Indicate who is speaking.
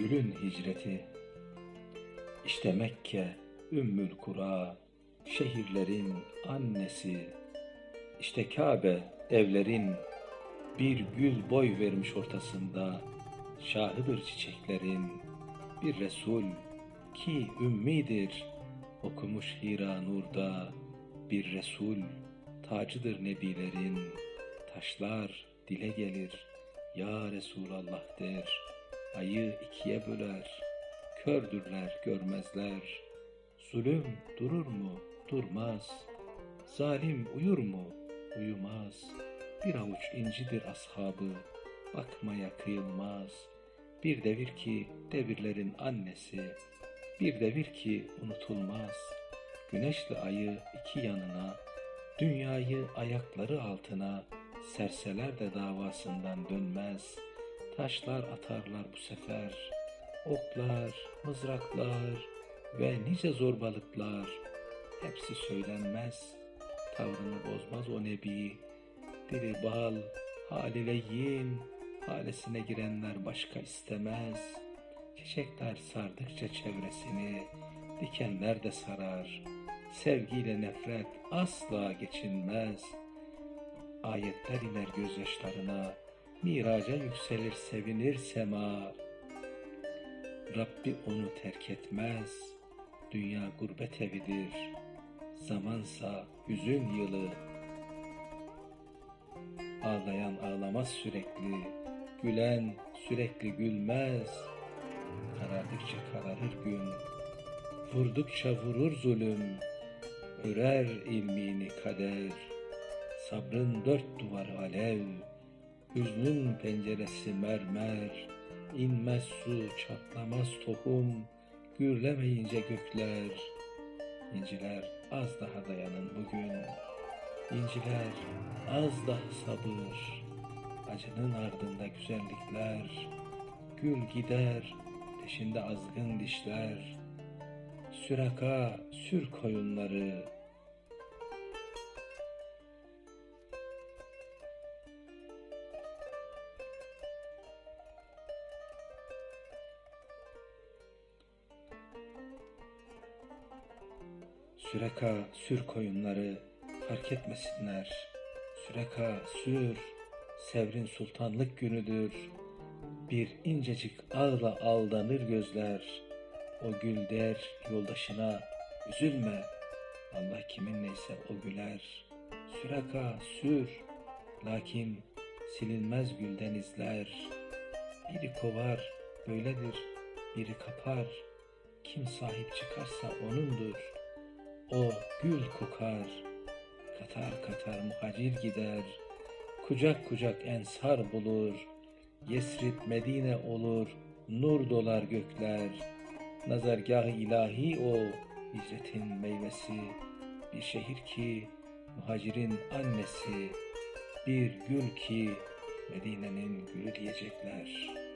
Speaker 1: gülün hicreti. İşte Mekke, Ümmül Kura, şehirlerin annesi. İşte Kabe, evlerin bir gül boy vermiş ortasında. Şahıdır çiçeklerin, bir Resul ki ümmidir. Okumuş Hira Nur'da bir Resul, tacıdır nebilerin. Taşlar dile gelir, Ya Resulallah der. Ayı ikiye böler, kördürler görmezler. Zulüm durur mu? Durmaz. Zalim uyur mu? Uyumaz. Bir avuç incidir ashabı, bakmaya kıyılmaz. Bir devir ki devirlerin annesi, bir devir ki unutulmaz. Güneşli ayı iki yanına, dünyayı ayakları altına serseler de davasından dönmez. Taşlar atarlar bu sefer, oklar, mızraklar ve nice zorbalıklar. Hepsi söylenmez, tavrını bozmaz o nebi. Dili bal, haliyle yiyin, halesine girenler başka istemez. Çiçekler sardıkça çevresini, dikenler de sarar. Sevgiyle nefret asla geçinmez. Ayetler iner gözyaşlarına, miraca yükselir sevinir sema. Rabbi onu terk etmez, dünya gurbet evidir, zamansa hüzün yılı. Ağlayan ağlamaz sürekli, gülen sürekli gülmez. Karardıkça kararır gün, vurdukça vurur zulüm, örer ilmini kader. Sabrın dört duvarı alev, hüznün penceresi mermer, inmez su, çatlamaz tohum, gürlemeyince gökler. İnciler az daha dayanın bugün, İnciler az daha sabır, acının ardında güzellikler, gül gider, peşinde azgın dişler, süraka sür koyunları, Süreka sür koyunları fark etmesinler. Süreka sür, sevrin sultanlık günüdür. Bir incecik ağla aldanır gözler. O gül der yoldaşına üzülme. Allah kimin neyse o güler. Süreka sür, lakin silinmez gülden izler. Biri kovar, böyledir, biri kapar. Kim sahip çıkarsa onundur. O gül kokar, katar katar muhacir gider, kucak kucak ensar bulur, Yesrib Medine olur, nur dolar gökler, nazargah ilahi o, hicretin meyvesi, bir şehir ki muhacirin annesi, bir gül ki Medine'nin gülü diyecekler.''